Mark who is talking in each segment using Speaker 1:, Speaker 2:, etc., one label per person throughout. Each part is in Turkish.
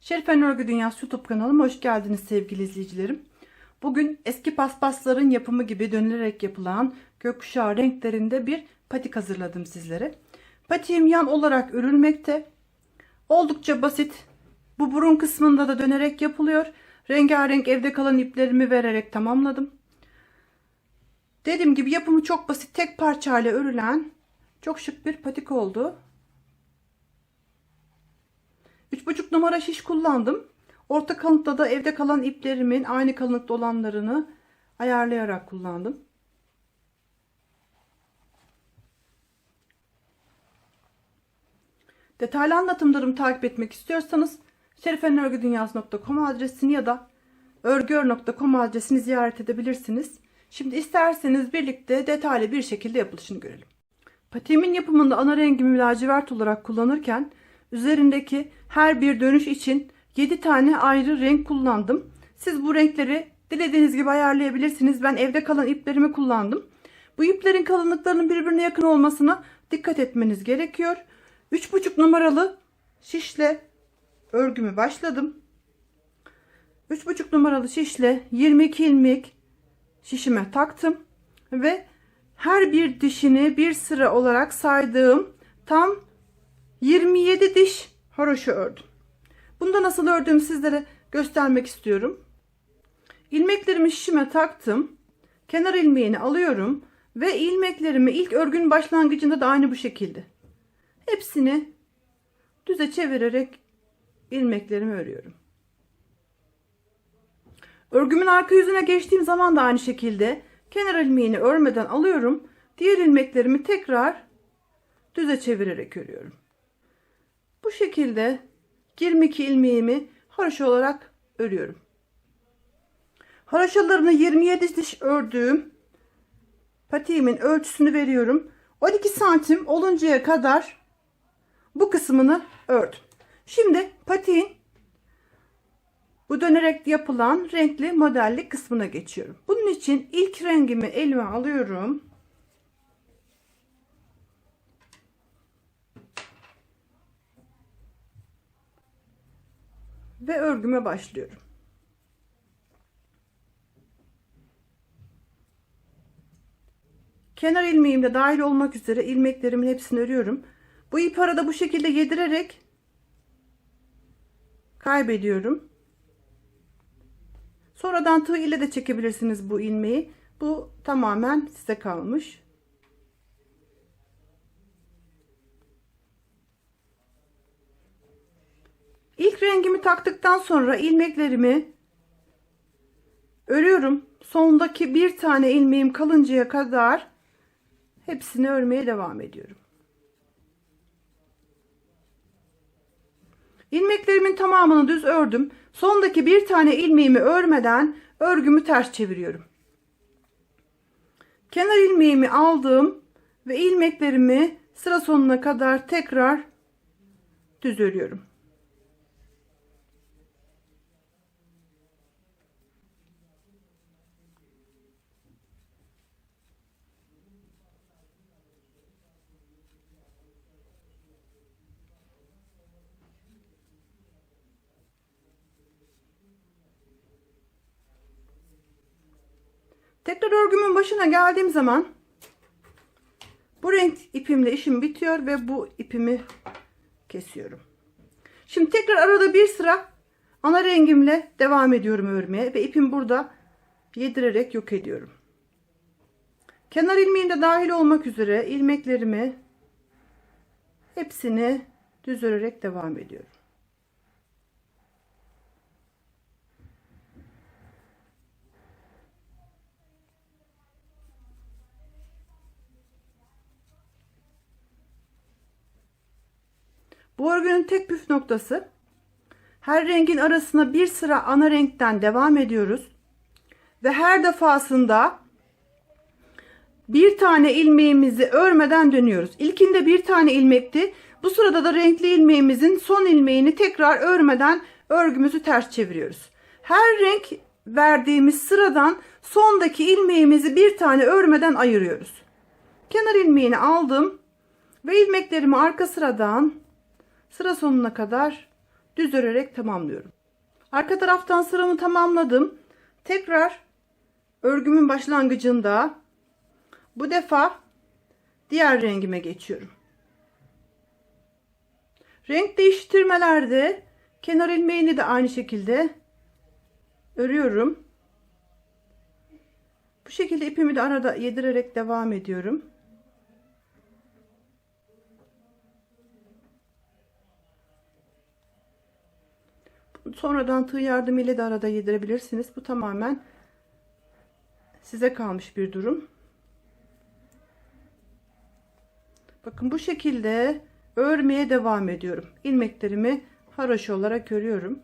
Speaker 1: Şerifen Örgü Dünyası YouTube kanalıma hoş geldiniz sevgili izleyicilerim. Bugün eski paspasların yapımı gibi dönülerek yapılan gökkuşağı renklerinde bir patik hazırladım sizlere. Patiğim yan olarak örülmekte. Oldukça basit. Bu burun kısmında da dönerek yapılıyor. Rengarenk evde kalan iplerimi vererek tamamladım. Dediğim gibi yapımı çok basit. Tek parçayla örülen çok şık bir patik oldu. 3,5 numara şiş kullandım. Orta kalınlıkta da evde kalan iplerimin aynı kalınlıkta olanlarını ayarlayarak kullandım. Detaylı anlatımlarımı takip etmek istiyorsanız şerifenörgüdünyası.com adresini ya da örgüör.com adresini ziyaret edebilirsiniz. Şimdi isterseniz birlikte detaylı bir şekilde yapılışını görelim. Patiğimin yapımında ana rengimi lacivert olarak kullanırken üzerindeki her bir dönüş için 7 tane ayrı renk kullandım. Siz bu renkleri dilediğiniz gibi ayarlayabilirsiniz. Ben evde kalan iplerimi kullandım. Bu iplerin kalınlıklarının birbirine yakın olmasına dikkat etmeniz gerekiyor. 3,5 numaralı şişle örgümü başladım. 3,5 numaralı şişle 22 ilmek şişime taktım ve her bir dişini bir sıra olarak saydığım tam 27 diş haroşa ördüm. Bunda nasıl ördüğümü sizlere göstermek istiyorum. İlmeklerimi şişime taktım. Kenar ilmeğini alıyorum ve ilmeklerimi ilk örgünün başlangıcında da aynı bu şekilde. Hepsini düze çevirerek ilmeklerimi örüyorum. Örgümün arka yüzüne geçtiğim zaman da aynı şekilde kenar ilmeğini örmeden alıyorum. Diğer ilmeklerimi tekrar düze çevirerek örüyorum. Bu şekilde 22 ilmeğimi haroşa olarak örüyorum. Haroşalarını 27 diş ördüğüm patiğimin ölçüsünü veriyorum. 12 santim oluncaya kadar bu kısmını ördüm. Şimdi patiğin bu dönerek yapılan renkli modelli kısmına geçiyorum. Bunun için ilk rengimi elime alıyorum. Ve örgüme başlıyorum. Kenar ilmeğimde dahil olmak üzere ilmeklerimin hepsini örüyorum. Bu ip arada bu şekilde yedirerek kaybediyorum. Sonradan tığ ile de çekebilirsiniz bu ilmeği. Bu tamamen size kalmış. İlk rengimi taktıktan sonra ilmeklerimi örüyorum. Sondaki bir tane ilmeğim kalıncaya kadar hepsini örmeye devam ediyorum. İlmeklerimin tamamını düz ördüm. Sondaki bir tane ilmeğimi örmeden örgümü ters çeviriyorum. Kenar ilmeğimi aldım ve ilmeklerimi sıra sonuna kadar tekrar düz örüyorum. Tekrar örgümün başına geldiğim zaman bu renk ipimle işim bitiyor ve bu ipimi kesiyorum. Şimdi tekrar arada bir sıra ana rengimle devam ediyorum örmeye ve ipim burada yedirerek yok ediyorum. Kenar ilmeğim de dahil olmak üzere ilmeklerimi hepsini düz örerek devam ediyorum. Bu örgünün tek püf noktası her rengin arasına bir sıra ana renkten devam ediyoruz. Ve her defasında bir tane ilmeğimizi örmeden dönüyoruz. İlkinde bir tane ilmekti. Bu sırada da renkli ilmeğimizin son ilmeğini tekrar örmeden örgümüzü ters çeviriyoruz. Her renk verdiğimiz sıradan sondaki ilmeğimizi bir tane örmeden ayırıyoruz. Kenar ilmeğini aldım ve ilmeklerimi arka sıradan sıra sonuna kadar düz örerek tamamlıyorum. Arka taraftan sıramı tamamladım. Tekrar örgümün başlangıcında bu defa diğer rengime geçiyorum. Renk değiştirmelerde kenar ilmeğini de aynı şekilde örüyorum. Bu şekilde ipimi de arada yedirerek devam ediyorum. Sonradan tığ yardımıyla da arada yedirebilirsiniz. Bu tamamen size kalmış bir durum. Bakın bu şekilde örmeye devam ediyorum. İlmeklerimi haroşa olarak örüyorum.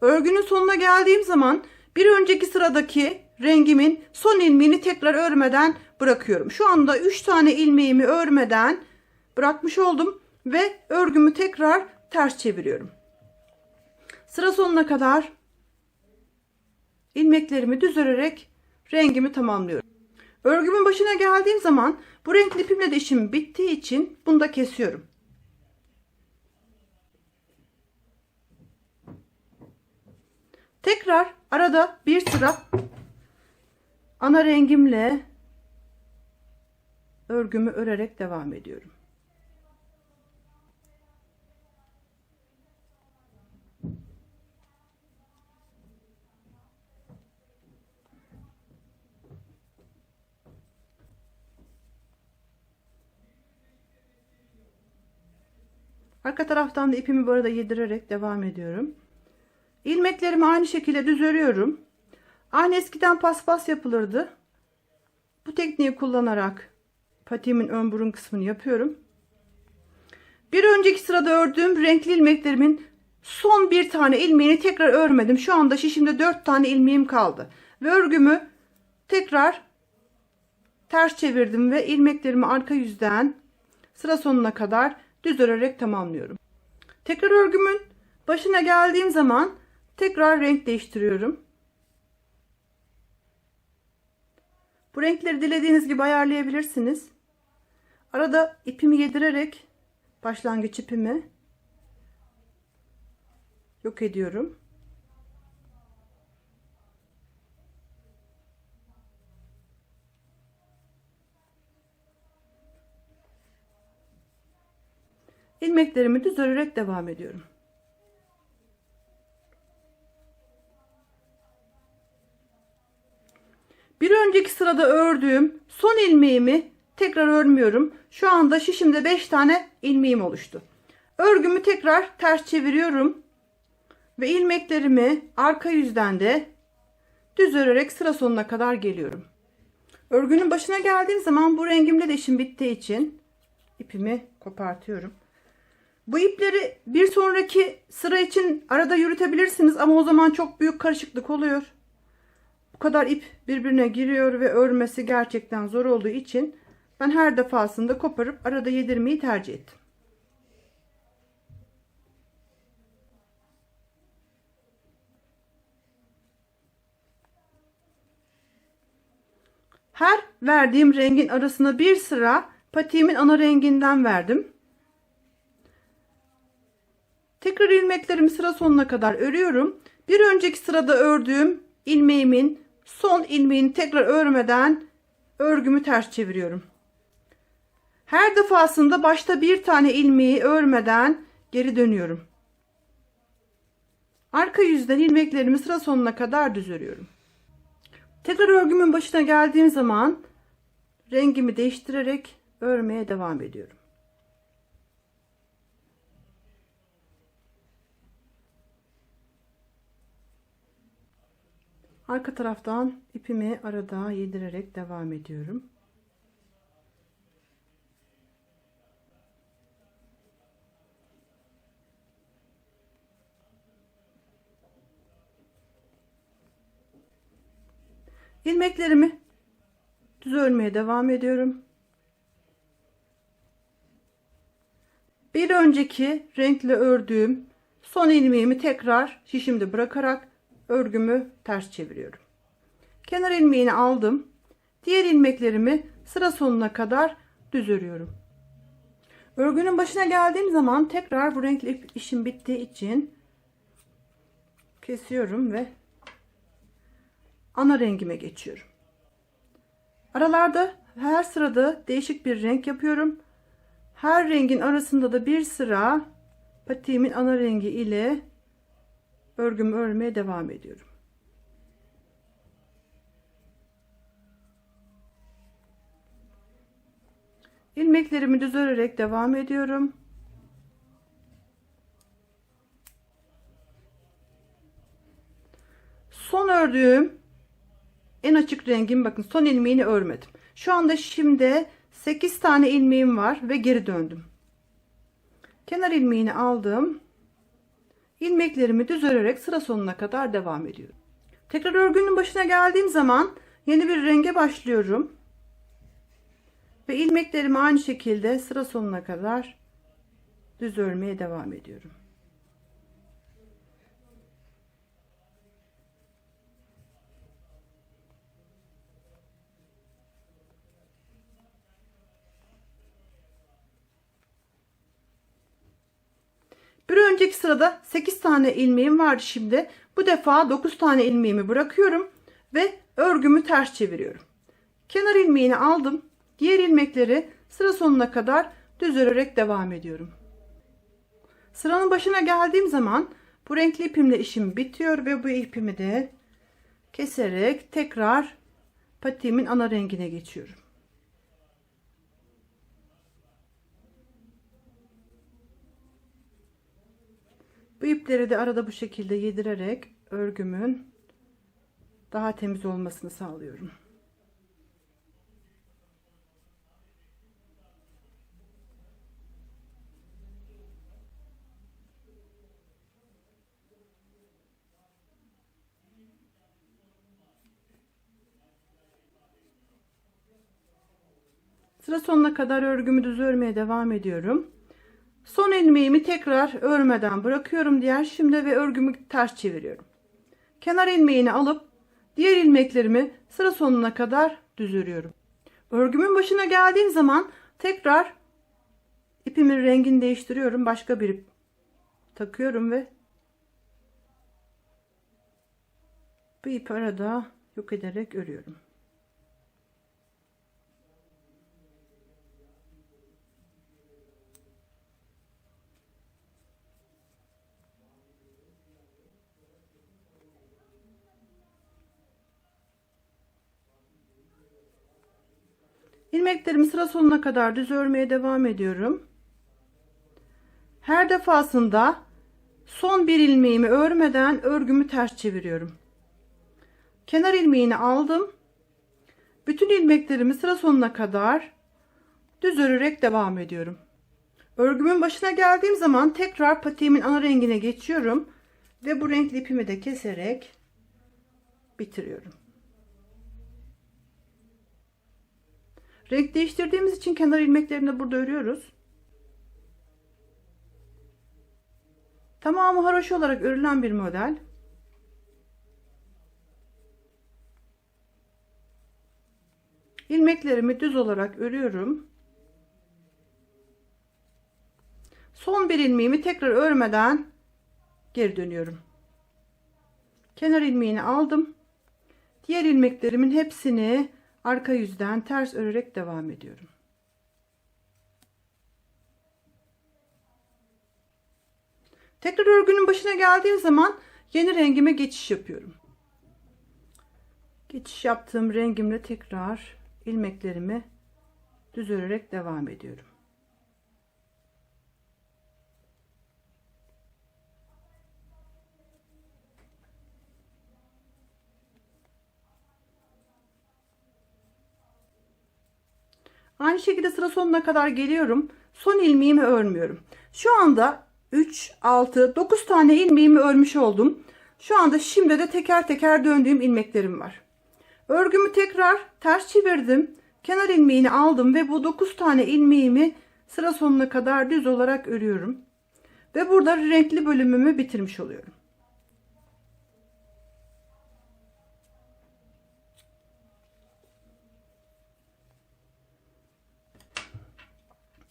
Speaker 1: Örgünün sonuna geldiğim zaman bir önceki sıradaki rengimin son ilmeğini tekrar örmeden bırakıyorum. Şu anda 3 tane ilmeğimi örmeden bırakmış oldum ve örgümü tekrar ters çeviriyorum. Sıra sonuna kadar ilmeklerimi düz örerek rengimi tamamlıyorum. Örgümün başına geldiğim zaman bu renkli ipimle de işim bittiği için bunu da kesiyorum. Tekrar arada bir sıra ana rengimle örgümü örerek devam ediyorum. Arka taraftan da ipimi bu arada yedirerek devam ediyorum. İlmeklerimi aynı şekilde düz örüyorum. Aynı eskiden paspas yapılırdı. Bu tekniği kullanarak patiğimin ön burun kısmını yapıyorum. Bir önceki sırada ördüğüm renkli ilmeklerimin son bir tane ilmeğini tekrar örmedim. Şu anda şişimde dört tane ilmeğim kaldı. Ve örgümü tekrar ters çevirdim ve ilmeklerimi arka yüzden sıra sonuna kadar düz örerek tamamlıyorum. Tekrar örgümün başına geldiğim zaman tekrar renk değiştiriyorum. Bu renkleri dilediğiniz gibi ayarlayabilirsiniz. Arada ipimi yedirerek başlangıç ipimi yok ediyorum. ilmeklerimi düz örerek devam ediyorum. Bir önceki sırada ördüğüm son ilmeğimi tekrar örmüyorum. Şu anda şişimde 5 tane ilmeğim oluştu. Örgümü tekrar ters çeviriyorum. Ve ilmeklerimi arka yüzden de düz örerek sıra sonuna kadar geliyorum. Örgünün başına geldiğim zaman bu rengimle de işim bittiği için ipimi kopartıyorum. Bu ipleri bir sonraki sıra için arada yürütebilirsiniz ama o zaman çok büyük karışıklık oluyor. Bu kadar ip birbirine giriyor ve örmesi gerçekten zor olduğu için ben her defasında koparıp arada yedirmeyi tercih ettim. Her verdiğim rengin arasına bir sıra patiğimin ana renginden verdim. Tekrar ilmeklerimi sıra sonuna kadar örüyorum. Bir önceki sırada ördüğüm ilmeğimin son ilmeğini tekrar örmeden örgümü ters çeviriyorum. Her defasında başta bir tane ilmeği örmeden geri dönüyorum. Arka yüzden ilmeklerimi sıra sonuna kadar düz örüyorum. Tekrar örgümün başına geldiğim zaman rengimi değiştirerek örmeye devam ediyorum. Arka taraftan ipimi arada yedirerek devam ediyorum. ilmeklerimi düz örmeye devam ediyorum. Bir önceki renkle ördüğüm son ilmeğimi tekrar şişimde bırakarak örgümü ters çeviriyorum. Kenar ilmeğini aldım. Diğer ilmeklerimi sıra sonuna kadar düz örüyorum. Örgünün başına geldiğim zaman tekrar bu renkli işim bittiği için kesiyorum ve ana rengime geçiyorum. Aralarda her sırada değişik bir renk yapıyorum. Her rengin arasında da bir sıra patiğimin ana rengi ile örgümü örmeye devam ediyorum. ilmeklerimi düz örerek devam ediyorum. Son ördüğüm en açık rengim bakın son ilmeğini örmedim. Şu anda şimdi 8 tane ilmeğim var ve geri döndüm. Kenar ilmeğini aldım. İlmeklerimi düz örerek sıra sonuna kadar devam ediyorum. Tekrar örgünün başına geldiğim zaman yeni bir renge başlıyorum. Ve ilmeklerimi aynı şekilde sıra sonuna kadar düz örmeye devam ediyorum. Önceki sırada 8 tane ilmeğim vardı şimdi. Bu defa 9 tane ilmeğimi bırakıyorum ve örgümü ters çeviriyorum. Kenar ilmeğini aldım. Diğer ilmekleri sıra sonuna kadar düz örerek devam ediyorum. Sıranın başına geldiğim zaman bu renkli ipimle işim bitiyor ve bu ipimi de keserek tekrar patiğimin ana rengine geçiyorum. Bu ipleri de arada bu şekilde yedirerek örgümün daha temiz olmasını sağlıyorum. Sıra sonuna kadar örgümü düz örmeye devam ediyorum. Son ilmeğimi tekrar örmeden bırakıyorum diğer şimdi ve örgümü ters çeviriyorum. Kenar ilmeğini alıp diğer ilmeklerimi sıra sonuna kadar düz örüyorum. Örgümün başına geldiğim zaman tekrar ipimin rengini değiştiriyorum. Başka bir ip takıyorum ve bu ipi arada yok ederek örüyorum. İlmeklerimi sıra sonuna kadar düz örmeye devam ediyorum. Her defasında son bir ilmeğimi örmeden örgümü ters çeviriyorum. Kenar ilmeğini aldım. Bütün ilmeklerimi sıra sonuna kadar düz örerek devam ediyorum. Örgümün başına geldiğim zaman tekrar patiğimin ana rengine geçiyorum ve bu renkli ipimi de keserek bitiriyorum. Renk değiştirdiğimiz için kenar ilmeklerini burada örüyoruz. Tamamı haroşa olarak örülen bir model. İlmeklerimi düz olarak örüyorum. Son bir ilmeğimi tekrar örmeden geri dönüyorum. Kenar ilmeğini aldım. Diğer ilmeklerimin hepsini arka yüzden ters örerek devam ediyorum. Tekrar örgünün başına geldiğim zaman yeni rengime geçiş yapıyorum. Geçiş yaptığım rengimle tekrar ilmeklerimi düz örerek devam ediyorum. Aynı şekilde sıra sonuna kadar geliyorum. Son ilmeğimi örmüyorum. Şu anda 3, 6, 9 tane ilmeğimi örmüş oldum. Şu anda şimdi de teker teker döndüğüm ilmeklerim var. Örgümü tekrar ters çevirdim. Kenar ilmeğini aldım ve bu 9 tane ilmeğimi sıra sonuna kadar düz olarak örüyorum. Ve burada renkli bölümümü bitirmiş oluyorum.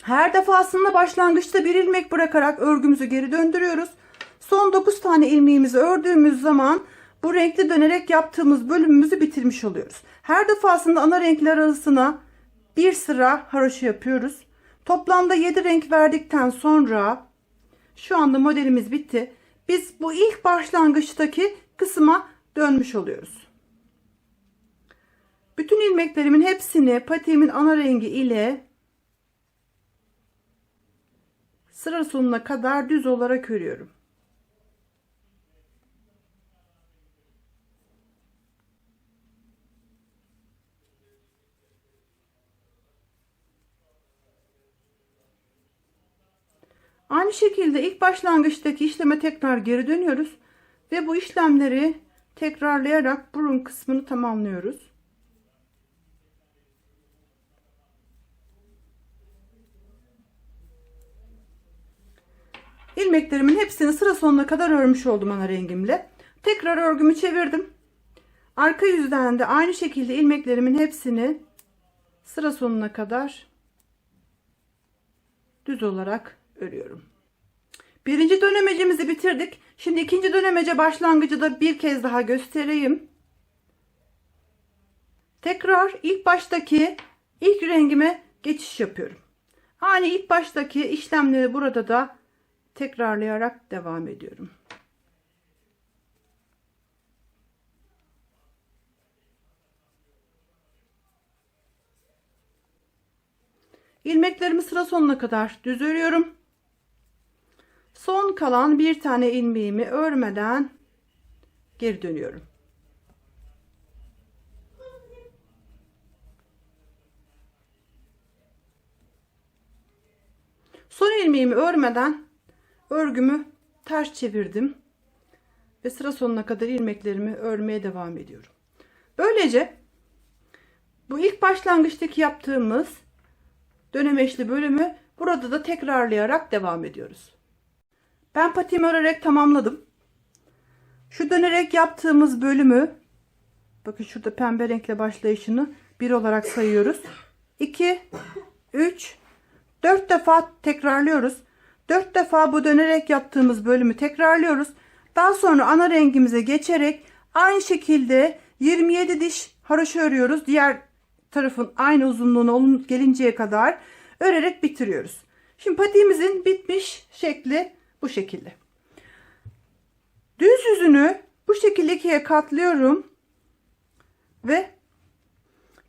Speaker 1: Her defasında başlangıçta bir ilmek bırakarak örgümüzü geri döndürüyoruz. Son 9 tane ilmeğimizi ördüğümüz zaman bu renkli dönerek yaptığımız bölümümüzü bitirmiş oluyoruz. Her defasında ana renkler arasına bir sıra haroşa yapıyoruz. Toplamda 7 renk verdikten sonra şu anda modelimiz bitti. Biz bu ilk başlangıçtaki kısma dönmüş oluyoruz. Bütün ilmeklerimin hepsini patiğimin ana rengi ile sıra sonuna kadar düz olarak örüyorum. Aynı şekilde ilk başlangıçtaki işleme tekrar geri dönüyoruz ve bu işlemleri tekrarlayarak burun kısmını tamamlıyoruz. İlmeklerimin hepsini sıra sonuna kadar örmüş oldum ana rengimle. Tekrar örgümü çevirdim. Arka yüzden de aynı şekilde ilmeklerimin hepsini sıra sonuna kadar düz olarak örüyorum. Birinci dönemecimizi bitirdik. Şimdi ikinci dönemece başlangıcı da bir kez daha göstereyim. Tekrar ilk baştaki ilk rengime geçiş yapıyorum. Aynı ilk baştaki işlemleri burada da tekrarlayarak devam ediyorum. İlmeklerimi sıra sonuna kadar düz örüyorum. Son kalan bir tane ilmeğimi örmeden geri dönüyorum. Son ilmeğimi örmeden örgümü ters çevirdim ve sıra sonuna kadar ilmeklerimi örmeye devam ediyorum. Böylece bu ilk başlangıçtaki yaptığımız dönemeçli bölümü burada da tekrarlayarak devam ediyoruz. Ben patiğimi örerek tamamladım. Şu dönerek yaptığımız bölümü bakın şurada pembe renkle başlayışını bir olarak sayıyoruz. 2 3 4 defa tekrarlıyoruz. 4 defa bu dönerek yaptığımız bölümü tekrarlıyoruz. Daha sonra ana rengimize geçerek aynı şekilde 27 diş haroşa örüyoruz. Diğer tarafın aynı uzunluğuna gelinceye kadar örerek bitiriyoruz. Şimdi patiğimizin bitmiş şekli bu şekilde. Düz yüzünü bu şekilde ikiye katlıyorum. Ve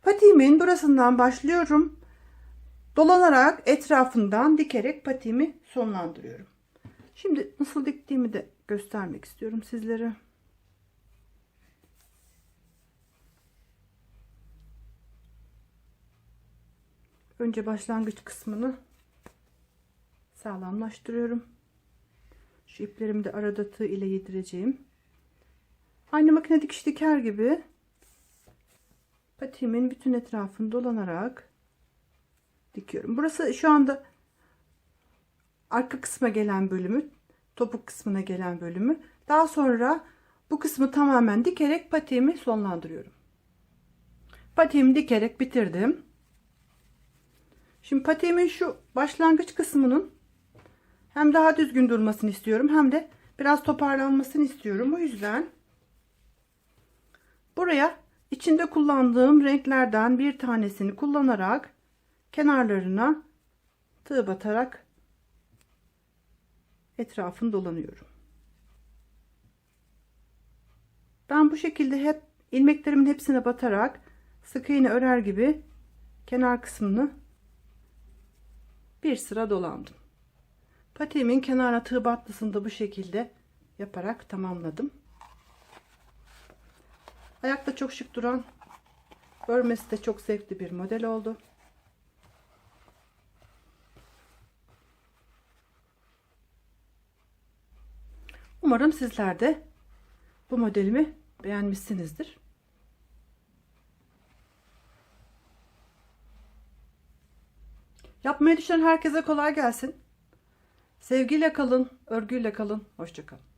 Speaker 1: patiğimin burasından başlıyorum. Dolanarak etrafından dikerek patiğimi sonlandırıyorum. Şimdi nasıl diktiğimi de göstermek istiyorum sizlere. Önce başlangıç kısmını sağlamlaştırıyorum. Şu iplerimi de arada tığ ile yedireceğim. Aynı makine dikiş diker gibi patiğimin bütün etrafını dolanarak dikiyorum. Burası şu anda arka kısma gelen bölümü, topuk kısmına gelen bölümü. Daha sonra bu kısmı tamamen dikerek patiğimi sonlandırıyorum. Patiğimi dikerek bitirdim. Şimdi patiğimin şu başlangıç kısmının hem daha düzgün durmasını istiyorum hem de biraz toparlanmasını istiyorum. O yüzden buraya içinde kullandığım renklerden bir tanesini kullanarak kenarlarına tığ batarak etrafını dolanıyorum. Ben bu şekilde hep ilmeklerimin hepsine batarak sık iğne örer gibi kenar kısmını bir sıra dolandım. Patiğimin kenarına tığ battısını da bu şekilde yaparak tamamladım. Ayakta çok şık duran örmesi de çok zevkli bir model oldu. Umarım sizler de bu modelimi beğenmişsinizdir. Yapmayı düşünen herkese kolay gelsin. Sevgiyle kalın, örgüyle kalın. Hoşçakalın.